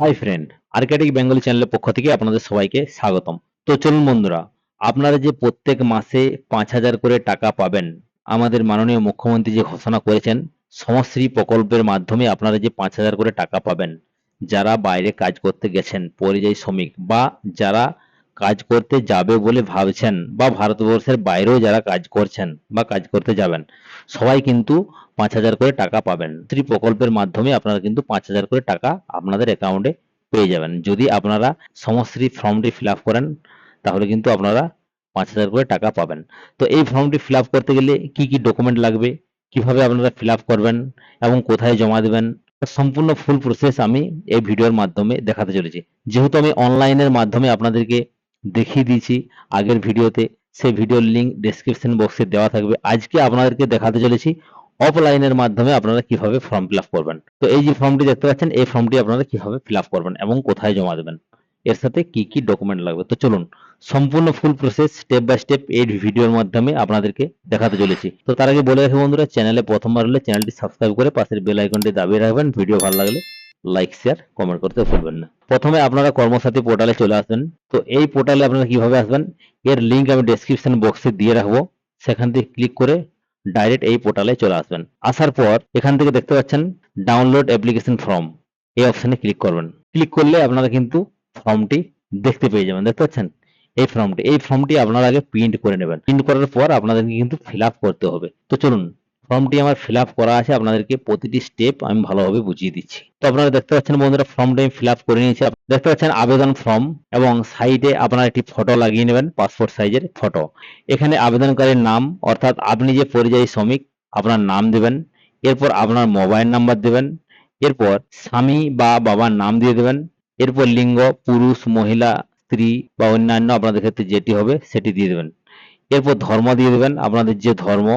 Hi friend Arctic Bengali চ্যানেলের পক্ষ থেকে আপনাদের সবাইকে স্বাগতম। তো চলুন বন্ধুরা, আপনারা যে প্রত্যেক মাসে পাঁচ হাজার করে টাকা পাবেন, আমাদের মাননীয় মুখ্যমন্ত্রী যে ঘোষণা করেছেন, সমশ্রী প্রকল্পের মাধ্যমে আপনারা যে পাঁচ হাজার করে টাকা পাবেন, যারা বাইরে কাজ করতে গেছেন, পরিযায়ী শ্রমিক বা যারা কাজ করতে যাবে বলে ভাবছেন বা ভারতবর্ষের বাইরেও যারা কাজ করছেন বা কাজ করতে যাবেন, সবাই কিন্তু পাঁচ হাজার করে টাকা পাবেন। স্ত্রী প্রকল্পের মাধ্যমে আপনারা কিন্তু পাঁচ হাজার করে টাকা আপনাদের অ্যাকাউন্টে পেয়ে যাবেন। যদি আপনারা সমশ্রী ফর্মটি ফিল করেন, তাহলে কিন্তু আপনারা পাঁচ হাজার করে টাকা পাবেন। তো এই ফর্মটি ফিল করতে গেলে কি কি ডকুমেন্ট লাগবে, কীভাবে আপনারা ফিল করবেন এবং কোথায় জমা দেবেন সম্পূর্ণ ফুল প্রসেস আমি এই ভিডিওর মাধ্যমে দেখাতে চলেছি। যেহেতু আমি অনলাইনের মাধ্যমে আপনাদেরকে দেখিয়ে দিয়েছি আগের ভিডিওতে। সেই ভিডিওর লিঙ্ক ডেসক্রিপশন বক্সে দেওয়া থাকবে। আজকে আপনাদেরকে দেখাতে চলেছি অফলাইনের মাধ্যমে আপনারা কীভাবে ফর্ম ফিল করবেন। তো এই যে ফর্মটি দেখতে পাচ্ছেন, এই ফর্মটি আপনারা কীভাবে ফিল করবেন এবং কোথায় জমা দেবেন? এর সাথে কি কি ডকুমেন্ট লাগবে? তো চলুন, সম্পূর্ণ full process step by step এই ভিডিওর মাধ্যমে আপনাদেরকে দেখাতে চলেছি। তো তার আগে বলে রাখি বন্ধুরা চ্যানেলে প্রথমবার হলে চ্যানেলটি সাবস্ক্রাইব করে পাশের বেল আইকনটি দাবিয়ে রাখবেন। ভিডিও ভালো লাগলে লাইক শেয়ার কমেন্ট করতে ভুলবেন না। প্রথমে আপনারা কর্মসাথী পোর্টালে চলে আসবেন। তো এই পোর্টালে আপনারা কীভাবে আসবেন? এর লিংক আমি ডেসক্রিপশন বক্সে দিয়ে রাখব। সেখান থেকে ক্লিক করে ডাইরেক্ট এই পোর্টালে চলে আসবেন। আসার পর এখান থেকে দেখতে পাচ্ছেন ডাউনলোড অ্যাপ্লিকেশন ফর্ম এই অপশনে ক্লিক করবেন। ক্লিক করলে আপনারা কিন্তু ফর্মটি দেখতে পেয়ে যাবেন। দেখতে পাচ্ছেন? এই ফর্মটি এই ফর্মটি আপনারা আগে প্রিন্ট করে নেবেন। প্রিন্ট করার পর আপনাদেরকে কিন্তু ফিল করতে হবে। তো চলুন ফর্মটি আমার ফিল করা আছে, আপনাদেরকে প্রতিটি স্টেপ আমি ভালোভাবে বুঝিয়ে দিচ্ছি। তো আপনারা দেখতে পাচ্ছেন বন্ধুরা ফর্মটা আমি ফিল করে নিয়েছি। দেখতে পাচ্ছেন আবেদন ফর্ম এবং সাইডে আপনারা একটি ফটো লাগিয়ে নেবেন পাসপোর্ট সাইজের ফটো এখানে আবেদনকারীর নাম, অর্থাৎ আপনি যে পরিযায়ী শ্রমিক, আপনার নাম দেবেন, এরপর আপনার মোবাইল নাম্বার দেবেন, এরপর স্বামী বা বাবার নাম দিয়ে দেবেন, এরপর লিঙ্গ, পুরুষ, মহিলা, স্ত্রী বা অন্যান্য আপনাদের ক্ষেত্রে যেটি হবে, সেটি দিয়ে দেবেন। এরপর ধর্ম দিয়ে দেবেন, আপনাদের যে ধর্ম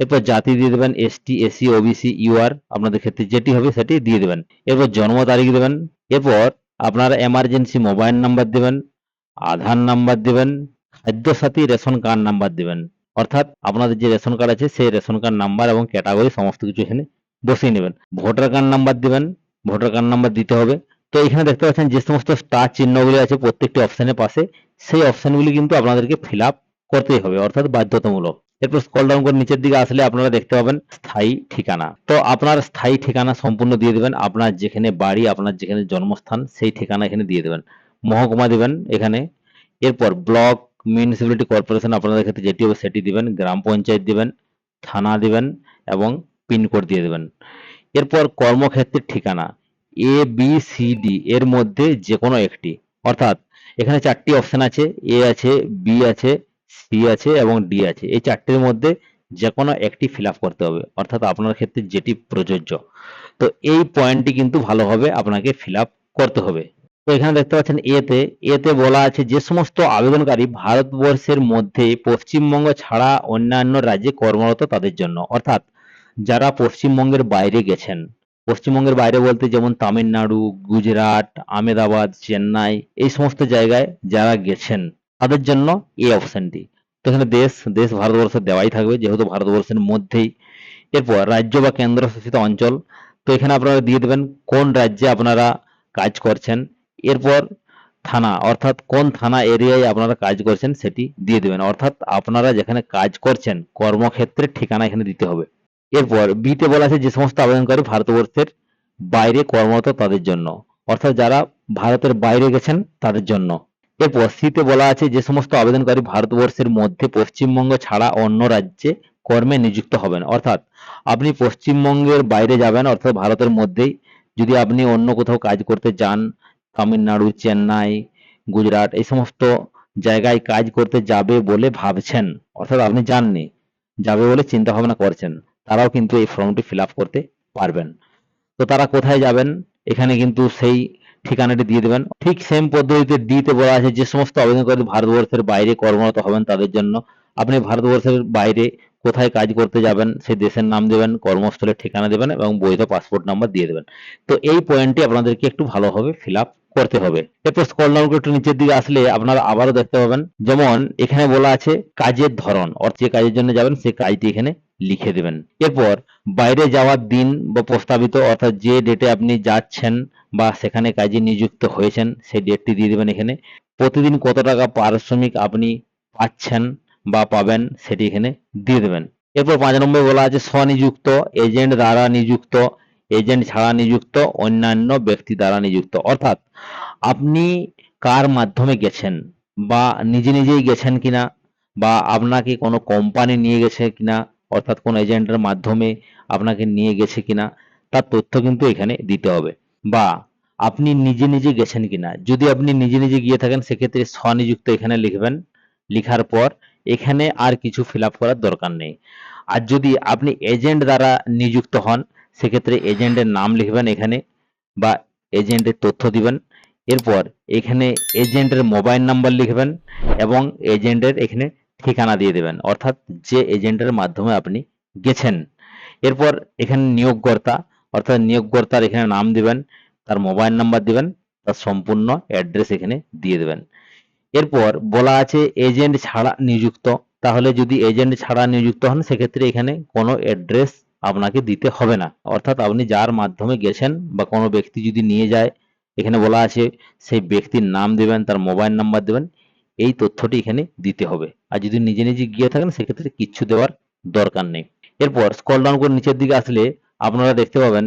এরপর জাতি দিয়ে দেবেন এসটি এসসি ওবিসি ইউআর আপনাদের ক্ষেত্রে যেটি হবে সেটি দিয়ে দেবেন। এরপর জন্ম তারিখ দেবেন, এরপর আপনারা এমার্জেন্সি মোবাইল নাম্বার দেবেন, আধার নাম্বার দেবেন খাদ্য সাথী রেশন কার্ড নাম্বার দেবেন। অর্থাৎ আপনাদের যে রেশন কার্ড আছে সেই রেশন কার্ড নাম্বার এবং ক্যাটাগরি সমস্ত কিছু এখানে বসিয়ে নেবেন। ভোটার কার্ড নাম্বার দেবেন ভোটার কার্ড নাম্বার দিতে হবে। তো এখানে দেখতে পাচ্ছেন যে সমস্ত স্টার চিহ্নগুলি আছে প্রত্যেকটি অপশনের পাশে, সেই অপশনগুলি কিন্তু আপনাদেরকে ফিল আপ করতেই হবে, অর্থাৎ বাধ্যতামূলক। এরপর স্কল ডাউন করে নিচের দিকে আসলে আপনারা দেখতে পাবেন স্থায়ী ঠিকানা। তো আপনার স্থায়ী ঠিকানা সম্পূর্ণ দিয়ে দেবেন। আপনার যেখানে বাড়ি, আপনার যেখানে জন্মস্থান, সেই ঠিকানা এখানে দিয়ে দেবেন। মহকুমা দিবেন এখানে। এরপর ব্লক মিউনিসিপ্যালিটি কর্পোরেশন আপনাদের ক্ষেত্রে যেটি হবে সেটি দিবেন। গ্রাম পঞ্চায়েত দিবেন, থানা দিবেন এবং পিনকোড দিয়ে দেবেন। এরপর কর্মক্ষেত্রের ঠিকানা। এ বি সি ডি এর মধ্যে যে কোনো একটি। অর্থাৎ এখানে চারটি অপশন আছে। এ আছে বি আছে সি আছে এবং ডি আছে। এই চারটির মধ্যে যে কোনো একটি ফিল করতে হবে। অর্থাৎ আপনার ক্ষেত্রে যেটি প্রযোজ্য। তো এই পয়েন্টটি কিন্তু ভালোভাবে আপনাকে ফিল করতে হবে। তো এখানে দেখতে পাচ্ছেন এতে এতে বলা আছে যে সমস্ত আবেদনকারী ভারতবর্ষের মধ্যে পশ্চিমবঙ্গ ছাড়া অন্যান্য রাজ্যে কর্মরত তাদের জন্য। অর্থাৎ যারা পশ্চিমবঙ্গের বাইরে গেছেন। পশ্চিমবঙ্গের বাইরে বলতে যেমন তামিলনাড়ু, গুজরাট আমেদাবাদ চেন্নাই, এই সমস্ত জায়গায় যারা গেছেন। তাদের জন্য এই অপশনটি। তো এখানে দেশ দেশ ভারতবর্ষের দেওয়াই থাকবে, যেহেতু ভারতবর্ষের মধ্যেই। এরপর রাজ্য বা কেন্দ্রশাসিত অঞ্চল। তো এখানে আপনারা দিয়ে দেবেন কোন রাজ্যে আপনারা কাজ করছেন। এরপর থানা, অর্থাৎ কোন থানা এরিয়ায় আপনারা কাজ করছেন সেটি দিয়ে দেবেন। অর্থাৎ আপনারা যেখানে কাজ করছেন, কর্মক্ষেত্রের ঠিকানা এখানে দিতে হবে। এরপর বিতে বলা আছে যে সমস্ত আবেদনকারী ভারতবর্ষের বাইরে কর্মরত তাদের জন্য। অর্থাৎ যারা ভারতের বাইরে গেছেন, তাদের জন্য। এরপর সিতে বলা আছে, যে সমস্ত আবেদনকারী ভারতবর্ষের মধ্যে পশ্চিমবঙ্গ ছাড়া অন্য রাজ্যে কর্মে নিযুক্ত হবেন। অর্থাৎ আপনি পশ্চিমবঙ্গের বাইরে যাবেন, অর্থাৎ ভারতের মধ্যেই। যদি আপনি অন্য কোথাও কাজ করতে যান তামিলনাড়ু, চেন্নাই, গুজরাট, এই সমস্ত জায়গায় কাজ করতে যাবে বলে ভাবছেন। অর্থাৎ আপনি যাননি, যাবে বলে চিন্তা ভাবনা করছেন, তারাও কিন্তু এই ফর্মটি ফিল করতে পারবেন। তো তারা কোথায় যাবেন? এখানে কিন্তু সেই ঠিকানাটি দিয়ে দেবেন। ঠিক সেম পদ্ধতিতে দিতে বলা আছে যে সমস্ত আবেদনকারী ভারতবর্ষের বাইরে কর্মরত হবেন তাদের জন্য। আপনি ভারতবর্ষের বাইরে কোথায় কাজ করতে যাবেন সেই দেশের নাম দেবেন কর্মস্থলের ঠিকানা দেবেন এবং বৈধ পাসপোর্ট নাম্বার দিয়ে দেবেন। তো এই পয়েন্টটি আপনাদেরকে একটু ভালোভাবে ফিল করতে হবে। এরপর স্কল ডাউন একটু নিচের দিকে আসলে আপনারা আবারও দেখতে পাবেন, যেমন এখানে বলা আছে কাজের ধরন অর্থাৎ যে কাজের জন্য যাবেন সেই কাজটি এখানে লিখে দেবেন। এরপর বাইরে যাওয়ার দিন বা প্রস্তাবিত অর্থাৎ যে ডেটে আপনি যাচ্ছেন বা সেখানে কাজে নিযুক্ত হয়েছেন, সেই ডেটটি দিয়ে দেবেন এখানে। প্রতিদিন কত টাকা পারিশ্রমিক আপনি পাচ্ছেন বা পাবেন সেটি এখানে দিয়ে দেবেন। এরপর পাঁচ নম্বরে বলা আছে, স্বনিযুক্ত এজেন্ট দ্বারা নিযুক্ত এজেন্ট ছাড়া নিযুক্ত, অন্যান্য ব্যক্তি দ্বারা নিযুক্ত। অর্থাৎ আপনি কার মাধ্যমে গেছেন বা নিজে নিজেই গেছেন কিনা বা আপনাকে কোনো কোম্পানি নিয়ে গেছে কিনা অর্থাৎ কোনো এজেন্টের মাধ্যমে আপনাকে নিয়ে গেছে কিনা, তার তথ্য কিন্তু এখানে দিতে হবে। বা আপনি নিজে নিজে গেছেন কিনা, যদি আপনি নিজে নিজে গিয়ে থাকেন, সেক্ষেত্রে স্বনিযুক্ত এখানে লিখবেন। লিখার পর এখানে আর কিছু ফিল করার দরকার নেই। আর যদি আপনি এজেন্ট দ্বারা নিযুক্ত হন, সেক্ষেত্রে এজেন্টের নাম লিখবেন এখানে বা এজেন্টের তথ্য দিবেন। এরপর এখানে এজেন্টের মোবাইল নাম্বার লিখবেন এবং এজেন্টের এখানে ঠিকানা দিয়ে দেবেন। অর্থাৎ যে এজেন্টের মাধ্যমে আপনি গেছেন। এরপর এখানে নিয়োগকর্তা, অর্থাৎ নিয়োগকর্তার এখানে নাম দিবেন, তার মোবাইল নাম্বার দিবেন, তার সম্পূর্ণ অ্যাড্রেস এখানে দিয়ে দেবেন। এরপর বলা আছে এজেন্ট ছাড়া নিযুক্ত। তাহলে যদি এজেন্ট ছাড়া নিযুক্ত হন, সেক্ষেত্রে এখানে কোনো অ্যাড্রেস আপনাকে দিতে হবে না। অর্থাৎ আপনি যার মাধ্যমে গেছেন বা কোনো ব্যক্তি যদি নিয়ে যায়, এখানে বলা আছে সেই ব্যক্তির নাম দেবেন, তার মোবাইল নাম্বার দেবেন এই তথ্যটি এখানে দিতে হবে। আর যদি নিজে নিজে গিয়ে থাকেন, সেক্ষেত্রে কিচ্ছু দেওয়ার দরকার নেই। এরপর স্কল ডাউন করে নিচের দিকে আসলে আপনারা দেখতে পাবেন,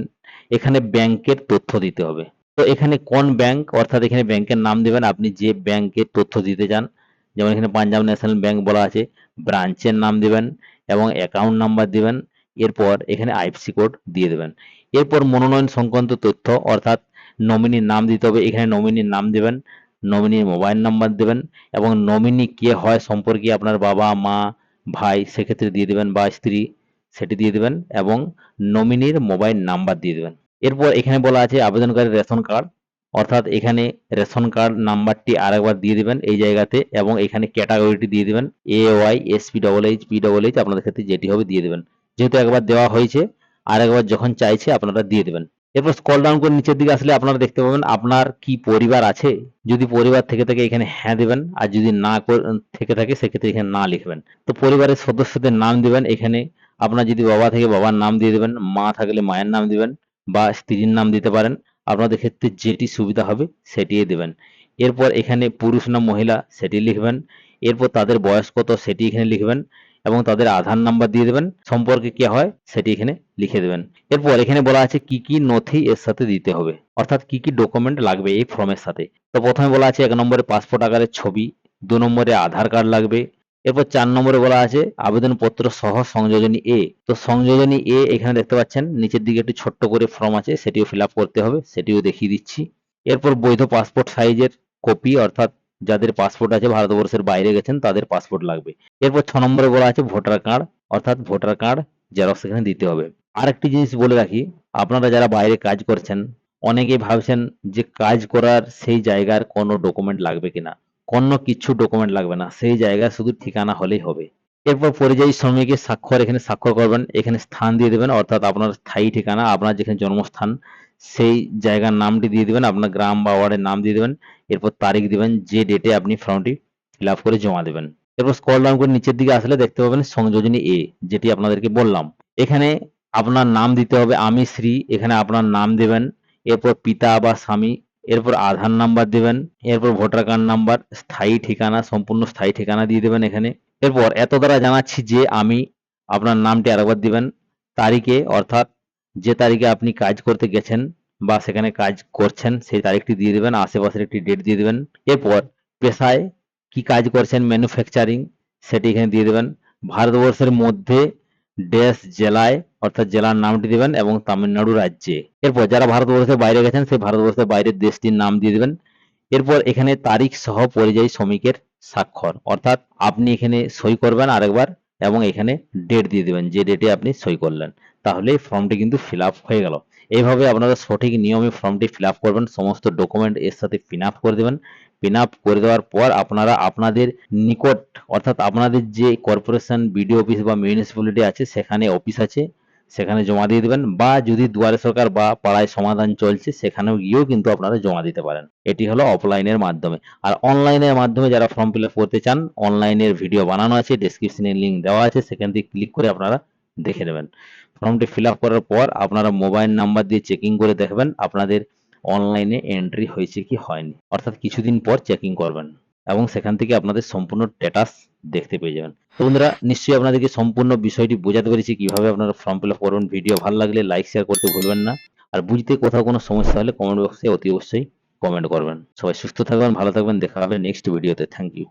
এখানে ব্যাংকের তথ্য দিতে হবে। তো এখানে কোন ব্যাংক, অর্থাৎ এখানে ব্যাংকের নাম দেবেন, আপনি যে ব্যাংকের তথ্য দিতে চান, যেমন এখানে পাঞ্জাব ন্যাশনাল ব্যাংক বলা আছে, ব্রাঞ্চের নাম দেবেন এবং অ্যাকাউন্ট নাম্বার দেবেন, এরপর এখানে আইএফসি কোড দিয়ে দেবেন। এরপর মনোনয়ন সংক্রান্ত তথ্য, অর্থাৎ নমিনির নাম দিতে হবে, এখানে নমিনির নাম দেবেন নমিনির মোবাইল নাম্বার দেবেন এবং নমিনি কে হয় সম্পর্কে আপনার বাবা, মা, ভাই সেক্ষেত্রে দিয়ে দেবেন বা স্ত্রী সেটি দিয়ে দেবেন এবং নমিনির মোবাইল নাম্বার দিয়ে দেবেন। এরপর এখানে বলা আছে আবেদনকারী রেশন কার্ড। অর্থাৎ এখানে রেশন কার্ড নাম্বারটি আরেকবার দিয়ে দেবেন এই জায়গাতে এবং এখানে ক্যাটাগরিটি দিয়ে দিবেন A Y S P double H P double H আপনাদের ক্ষেত্রে যেটি হবে দিয়ে দেবেন। যেহেতু একবার দেওয়া হয়েছে আর একবার যখন চাইছে আপনারা দিয়ে দেবেন। এরপর স্কল ডাউন করে নিচের দিকে আসলে আপনারা দেখতে পাবেন আপনার কি পরিবার আছে। যদি পরিবার থেকে থাকে এখানে হ্যাঁ দেবেন, আর যদি না থেকে থাকে সেক্ষেত্রে এখানে না লিখবেন। তো পরিবারের সদস্যদের নাম দিবেন, এখানে আপনার যদি বাবা থেকে বাবার নাম দিয়ে দেবেন, মা থাকলে মায়ের নাম দিবেন বা স্ত্রীর নাম দিতে পারেন, আপনাদের ক্ষেত্রে যেটি সুবিধা হবে সেটিই দেবেন। এরপর এখানে পুরুষ না মহিলা সেটি লিখবেন। এরপর তাদের বয়স কত সেটি এখানে লিখবেন। এবং তাদের আধার নাম্বার দিয়ে দেবেন, সম্পর্কে কি হয় সেটি এখানে লিখে দেবেন। এরপর এখানে বলা আছে কি কি নথি এর সাথে দিতে হবে, অর্থাৎ কি কি ডকুমেন্ট লাগবে এই ফর্মের সাথে। তো প্রথমে বলা আছে এক নম্বরে পাসপোর্ট আকারের ছবি, দু নম্বরে আধার কার্ড লাগবে, এরপর চার নম্বরে বলা আছে আবেদনপত্র সহ সংযোজনী এ তো সংযোজনী এ এখানে দেখতে পাচ্ছেন, নিচের দিকে একটি ছোট্ট করে ফর্ম আছে, সেটিও ফিল করতে হবে, সেটিও দেখিয়ে দিচ্ছি। এরপর বৈধ পাসপোর্ট সাইজের কপি অর্থাৎ যাদের পাসপোর্ট আছে ভারতবর্ষের বাইরে গেছেন, তাদের পাসপোর্ট লাগবে। এরপর ছ নম্বরে বলা আছে ভোটার কার্ড অর্থাৎ ভোটার কার্ড জেরক্স এখানে দিতে হবে। আরেকটি জিনিস বলে রাখি, আপনারা যারা বাইরে কাজ করছেন, অনেকেই ভাবছেন যে কাজ করার সেই জায়গার কোনো ডকুমেন্ট লাগবে কিনা। কোনো কিছু ডকুমেন্ট লাগবে না, সেই জায়গায় শুধু ঠিকানা হলেই হবে। এরপর পরিযায়ী শ্রমিকের স্বাক্ষর, এখানে স্বাক্ষর করবেন, এখানে স্থান দিয়ে দেবেন, অর্থাৎ আপনার স্থায়ী ঠিকানা, আপনার যেখানে জন্মস্থান, সেই জায়গার নামটি দিয়ে দেবেন, আপনার গ্রাম বা ওয়ার্ডের নাম দিয়ে দেবেন, এরপর তারিখ দিবেন, যে ডেটে আপনি ফর্মটি ফিল করে জমা দেবেন। এরপর স্কল ডাউন করে নিচের দিকে আসলে দেখতে পাবেন সংযোজনী এ যেটি আপনাদেরকে বললাম। এখানে আপনার নাম দিতে হবে, আমি শ্রী, এখানে আপনার নাম দেবেন, এরপর পিতা বা স্বামী, এরপর আধার নাম্বার দেবেন, এরপর ভোটার কার্ড নাম্বার স্থায়ী ঠিকানা, সম্পূর্ণ স্থায়ী ঠিকানা দিয়ে দেবেন এখানে। এরপর এত দ্বারা জানাচ্ছি যে আমি আপনার নামটি আরেকবার দিবেন। তারিখে অর্থাৎ যে তারিখে আপনি কাজ করতে গেছেন বা সেখানে কাজ করছেন, সেই তারিখটি দিয়ে দেবেন, আশেপাশের একটি ডেট দিয়ে দেবেন। এরপর পেশায় কি কাজ করছেন ম্যানুফ্যাকচারিং সেটি এখানে দিয়ে দেবেন। ভারতবর্ষের মধ্যে ড্যাশ জেলায় অর্থাৎ জেলার নামটি দেবেন এবং তামিলনাড়ু রাজ্যে। এরপর যারা ভারতবর্ষের বাইরে গেছেন, সেই ভারতবর্ষের বাইরের দেশটির নাম দিয়ে দেবেন। এরপর এখানে তারিখ সহ পরিযায়ী শ্রমিকের স্বাক্ষর। অর্থাৎ আপনি এখানে সই করবেন আরেকবার এবং এখানে ডেট দিয়ে দেবেন। যে ডেটে আপনি সই করলেন। তাহলে ফর্মটি কিন্তু ফিল হয়ে গেল। এইভাবে আপনারা সঠিক নিয়মে ফর্মটি ফিল করবেন। সমস্ত ডকুমেন্ট এর সাথে পিন আপ করে দেবেন। পিন আপ করে দেওয়ার পর আপনারা আপনাদের নিকট, অর্থাৎ আপনাদের যে কর্পোরেশন বিডিও অফিস বা মিউনিসিপ্যালিটি আছে, সেখানে অফিস আছে। সেখানে জমা দিয়ে দেবেন বা যদি দুয়ারে সরকার বা পাড়ায় সমাধান চলছে, সেখানেও গিয়েও কিন্তু আপনারা জমা দিতে পারেন। এটি হলো অফলাইনের মাধ্যমে। আর অনলাইনের মাধ্যমে যারা ফর্ম ফিল করতে চান অনলাইনের ভিডিও বানানো আছে ডেসক্রিপশনে লিঙ্ক দেওয়া আছে, সেখান থেকে ক্লিক করে আপনারা দেখে নেবেন। ফর্মটি ফিল আপ করার পর আপনারা মোবাইল নাম্বার দিয়ে চেকিং করে দেখবেন, আপনাদের অনলাইনে এন্ট্রি হয়েছে কি হয়নি। অর্থাৎ কিছুদিন পর চেকিং করবেন এবং সেখান থেকে আপনাদের সম্পূর্ণ স্ট্যাটাস দেখতে পেয়ে যাবেন। তো বন্ধুরা, নিশ্চয়ই আপনাদেরকে সম্পূর্ণ বিষয়টি বোঝাতে পেরেছি কীভাবে আপনারা ফর্ম ফিল আপ করবেন। ভিডিও ভালো লাগলে লাইক শেয়ার করতে ভুলবেন না। আর বুঝতে কোথাও কোনো সমস্যা হলে কমেন্ট বক্সে অতি অবশ্যই কমেন্ট করবেন। সবাই সুস্থ থাকবেন, ভালো থাকবেন, দেখা হবে নেক্সট ভিডিওতে থ্যাংক ইউ